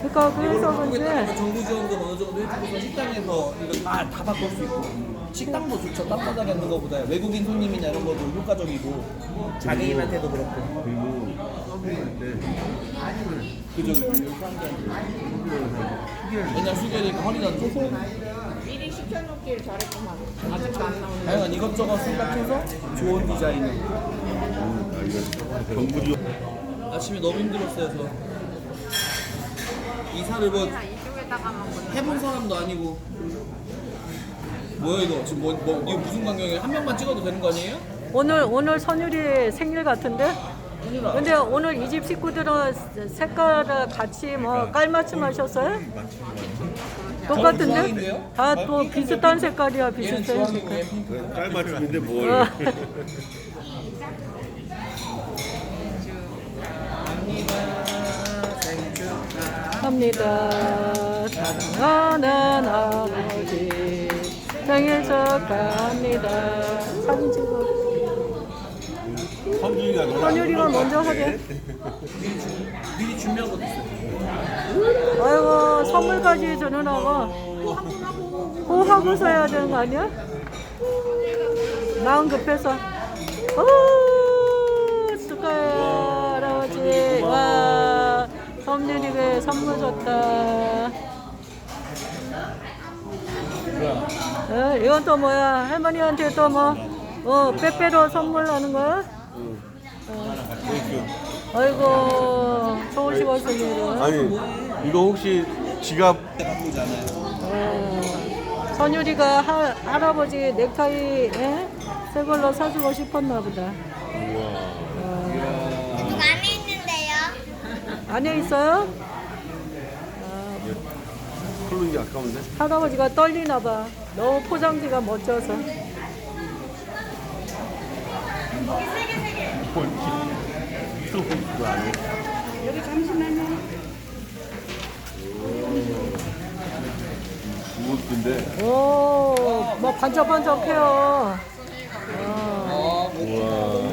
그러니까 그래서 그런지 하겠다면 정부 지원금 어느 정도 해주고서 식당에서 이거 다, 다 바꿀 수 있고. 식당도 좋죠. 땅바닥에 있는 거보다 외국인 손님이나 이런 것도 효과적이고 장애인한테도 그렇고. 그리고 서빙할 때 그죠? 맨날 숙여니까 허리도 안 좋고. 미리 시켜놓길 잘했구만. 아직도 안 나오네. 다양한 이것저것 생각해서 좋은 디자인을. 아, 이거 정부 지원. 아침에 너무 힘들었어요 저 이사를 뭐 이쪽에다가. 해본 사람도 아니고 뭐야 이거 지금 뭐, 뭐 이거 무슨 광경이에요? 한 명만 찍어도 되는 거 아니에요? 오늘 오늘 선율이 생일 같은데 근데 오늘 이 집 식구들은 색깔을 같이 뭐 깔맞춤 하셨어요? 똑같은데? 주황인데요? 다 또 비슷한 색깔이야 얘는 비슷한 주황이고 색깔 얘는 핑크 깔맞춤인데 뭘 어. 합니다. 사랑하는 아버지 생일 축하합니다. 사진 찍어. 선율이가 너랑 선율이가 먼저 하게. 미리 준비한 것도 있어요 아이고 선물까지 주느라고 호하고서 해야 되는 거 아니야? 마음 급해서. 오 선물 줬다. 어, 이건 또 뭐야? 할머니한테 또 뭐? 어, 빼빼로 선물하는 거야? 아이고, 좋으시겠습니다. 아니 이거 혹시 지갑 어, 선율이가 하, 할아버지 넥타이 에? 새 걸로 사주고 싶었나 보다. 이거 안에 있는데요. 안에 있어요? 풀는 게 아까운데 할아버지가 떨리나 봐. 너무 포장지가 멋져서. 그거 아니야 여기 잠시만요. 무겁긴데 오, 뭐 반짝반짝해요. 아, 뭐, 똑바로 앉아.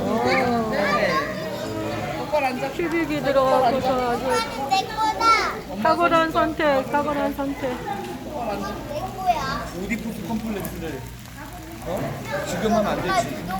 큐빅이 들어가고서 아주 내 거다. 탁월한 선택, 탁월한 선택. 내 거야. 오디푸스 컴플렉스를 어? 지금 하면 안나 되지 거.